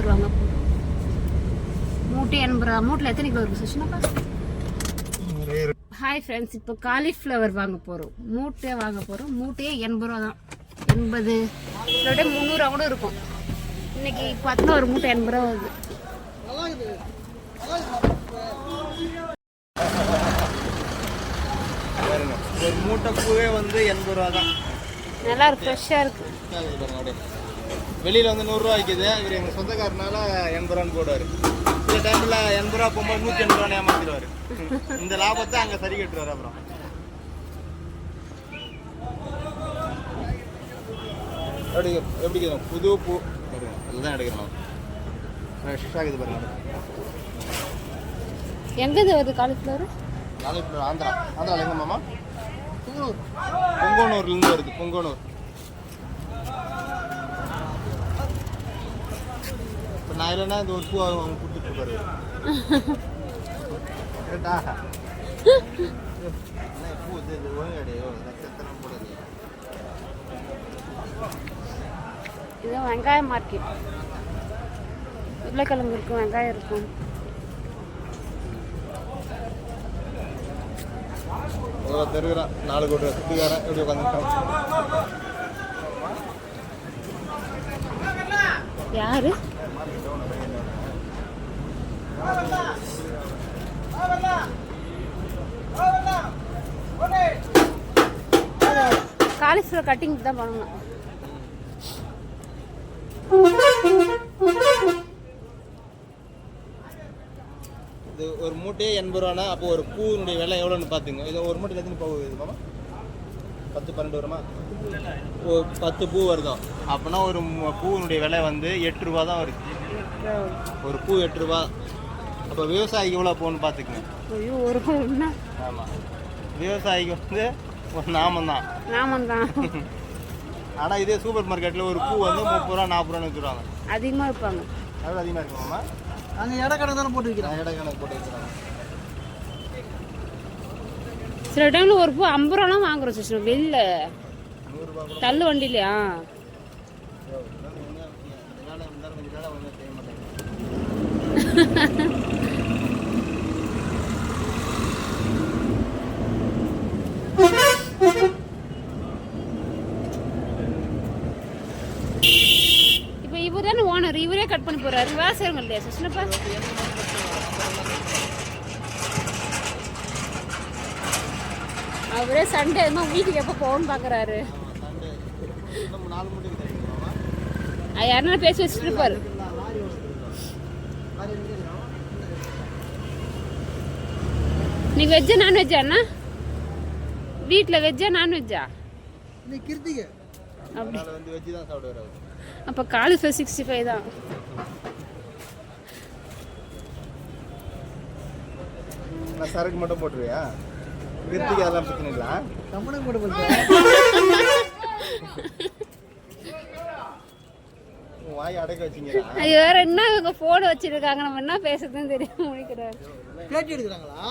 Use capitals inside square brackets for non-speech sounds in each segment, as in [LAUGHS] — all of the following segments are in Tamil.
காலிஃப்ளவர் வாங்க போகிறோம் மூட்டை எண்பது ரூபா மூட்டில் எத்தனை கிலோ இருக்கு சுஷ்மாப்பா ஹாய் ஃப்ரெண்ட்ஸ் இப்போ காலிஃப்ளவர் வாங்க போகிறோம் மூட்டை வாங்க போகிறோம் மூட்டையே எண்பது ரூபா தான். எண்பது. இதோட முந்நூறுவா கூட இருக்கும். இன்னைக்கு பத்து ஒரு மூட்டை எண்பது ரூபா வருது. ஒரு மூட்டை பூவே வந்து எண்பது ரூபா தான். நல்லா இருக்கு ஃப்ரெஷ்ஷாக இருக்கு. இது பாருங்க அப்படியே. வெளியில் வந்து நூறுரூவா விற்கிது இவர் எங்கள் சொந்தக்காரனால எண்பது ரூபான்னு போடுவார். சில டைமில் எண்பது ரூபா போகும்போது நூற்றி எண்பது ரூபான்னு ஏமாத்திடுவார். இந்த லாபத்தை அங்கே சரி கட்டுவார் அப்புறம். எப்படி எப்படி? புது பூ அதுதான் எடுக்கிறோம். ஃப்ரெஷ்ஷாக இருக்குது பாருங்க. எங்கேருந்து வருது? Cauliflower cauliflower Andhra. ஆந்திராவில் எங்க மாமா? பொங்கோனூர்லேருந்து வருது பொங்கோனூர். நான் இல்லைன்னா இந்த ஒரு பூ அவங்க கொடுத்துட்டு இருப்பாரு கேட்டா? பூ இது? ஒழுங்காடி நட்சத்திரம் போடுது இது வெங்காய மார்க்கெட் உருளைக்கிழங்கு இருக்கும் வெங்காயம் இருக்கும் தெருகிறான் நாலு கோடி சுத்துக்காரன் எப்படி உட்காந்துருக்கான் யாரு? காலிஃப்ளவர் கட்டிங் தான் பண்ணணும். இது ஒரு மூட்டையே எண்பது ரூபானா? அப்போ ஒரு பூவினுடைய விலை எவ்வளோன்னு பார்த்துங்க. இது ஒரு மூட்டை எத்தனை போகுது மாமா? பத்து பன்னெண்டு வருமா? பத்து பூ வருதம் அப்போனா ஒரு பூவினுடைய விலை வந்து எட்டு ரூபா தான் வருது. ஒரு பூ எட்டு ரூபா. அப்போ விவசாயிக்கு எவ்வளோ போகணும்னு பார்த்துக்குங்க ஐயோ ஒரு என்ன ஆமாம் விவசாயிக்கு வந்து ஒரு நாமம் தான். நாமம் தான். ஆனால் இதே சூப்பர் மார்க்கெட்டில் ஒரு பூ வந்து முப்பது ரூபா நாற்பது ரூபான்னு வச்சுருவாங்க அதிகமாக வைப்பாங்க. அவ்வளோ அதிகமாக இருக்குமாம்மா அங்கே இட கணக்கு தானே போட்டு வைக்கிறோம் நான் இட கணக்கு போட்டு சில டைம்ல ஒரு பூ ஐம்பது ரூபாலாம் வாங்குறோம் சிஸ்டர் வெளில. தள்ளு வண்டி இல்லையா இப்போ இவர் தானே ஓனர் இவரே கட் பண்ணி போறாரு. விவசாயம் இல்லையா சுஷ்ணப்பா? அவரே சண்டே வீட்டுக்கு எப்போ போகணும்னு பார்க்குறாரு சண்டே இன்னும் நாலு மூட்டைக்கு தெரியுமாம்மா யாருன்னா பேசி வச்சுட்டு இருப்பாரு. நீ வெஜ்ஜா நான்வெஜ்ஜா அண்ணா? வீட்டில் வெஜ்ஜா நான்வெஜ்ஜா கிருத்திகை. அப்படி. அதனால வந்து வெஜ்ஜு தான் சாப்பிடுவார் அவர். அப்போ காலிஃபர் சிக்ஸ்டி ஃபைவ் தான். நான் சரக்கு மட்டும் போட்டுருவியா? கிருத்திக்கு அதெல்லாம் பிரச்சனை இல்லை [LAUGHS] கம்பெனி போட்டு போட்டு உன் வாய் அடக்க வச்சிங்களா அது வேற என்ன இவங்க ஃபோன் வச்சிருக்காங்க? நம்ம என்ன பேசுறதுன்னு தெரியாம முடிக்கிறாரு பேட்டி எடுக்கிறாங்களா?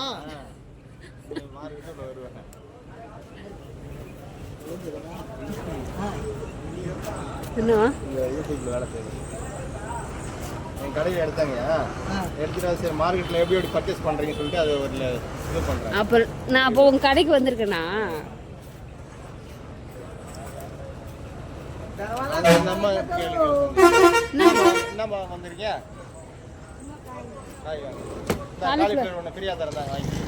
என்னவா என் கடையில் எடுத்தாங்க. எடுத்துட்டு சரி மார்க்கெட்டில் எப்படி எப்படி பர்ச்சேஸ் பண்ணுறீங்கன்னு சொல்லிட்டு அது ஒரு இது பண்ணுறேன் அப்போ நான் அப்போ உங்க கடைக்கு வந்திருக்கேனா? நம்ம கேளுங்க என்னம்மா வந்திருக்கியா? காலிஃப்ளவர். ஒன்று ஃப்ரீயாக தரந்தாங்க வாங்கி.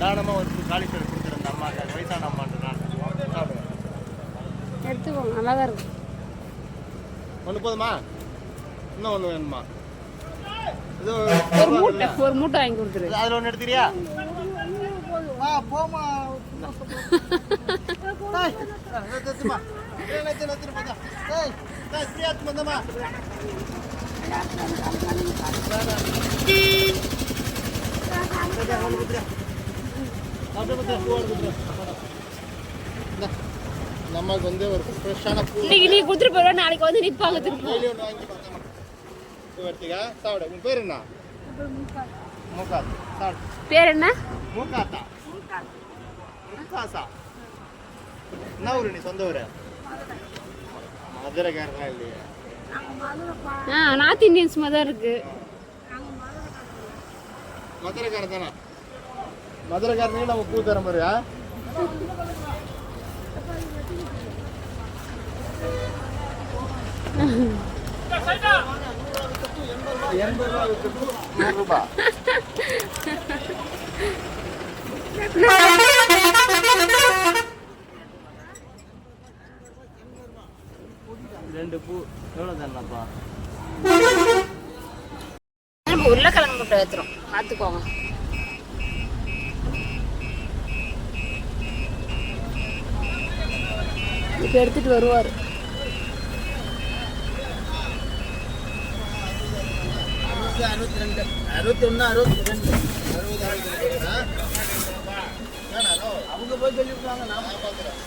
தானமாக ஒரு காலிஃப்ளவர் கொடுத்துருந்தேன் அம்மாக்காக வயசான அம்மான்ட்டு நான். எடுத்துக்கோங்க நல்லா தான் இருக்கும் ஒன்று போதுமா? இன்னும் ஒன்று வேணுமா? இது ஒரு மூட்டை ஒரு மூட்டை வாங்கி கொடுத்துரு. அதில் ஒன்று எடுத்துறியா வா போமா [LAUGHS] நமக்கு வந்து ஒரு ஃப்ரெஷ்ஷான பூ இன்னைக்கு நீ கொடுத்துட்டு போயிடுவா நாளைக்கு வந்து நிற்பாங்க திருப்பி. ஒன்று வாங்கி பார்த்தா பூ எடுத்துக்க சாப்பிட உன் பேர் என்ன? மூக்காத் சாப்பிடு பேர் என்ன மூக்காத்தா. முக்காசா என்ன ஊரு நீ? சொந்த ஊரு? மதுரைக்காரனா இல்லையா? ஆ நார்த் இந்தியன்ஸ் மாதிரி தான் இருக்கு. மதுரைக்காரன் தானே மதுரைக்காரனே நம்ம பூ தர மாதிரியா எண்பது ரூபா [LAUGHS] ரெண்டு பூ. எவ்வளோ தரலாம்ப்பா நம்ம உருளைக்கிழங்கு முட்டை ஏற்றுறோம் பார்த்துக்கோங்க. இப்போ எடுத்துட்டு வருவார். அறுபத்தி ரெண்டு. அறுபத்தி ஒன்று அறுபத்தி ரெண்டு. அறுபது? அவங்க போய் சொல்லிவிட்டாங்க நான் பார்க்குறேன்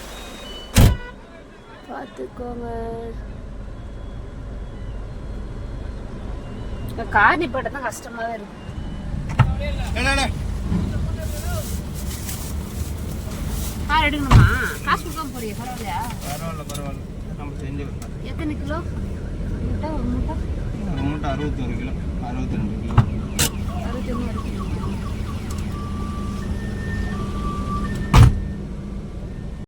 பார்த்துக்கோங்க. கார் நிப்பாட்ட தான் கஷ்டமாக தான் இருக்கு. அண்ணா, அண்ணா. கார் எடுக்கணுமா? காசு கொடுக்காம போறியா பரவாயில்லையா? பரவாயில்ல பரவாயில்ல. நம்ம செஞ்சு எத்தனை கிலோ? முட்டை ஒரு முட்டை? ஒரு மூட்டை அறுபத்தொரு கிலோ அறுபத்தி ரெண்டு கிலோ.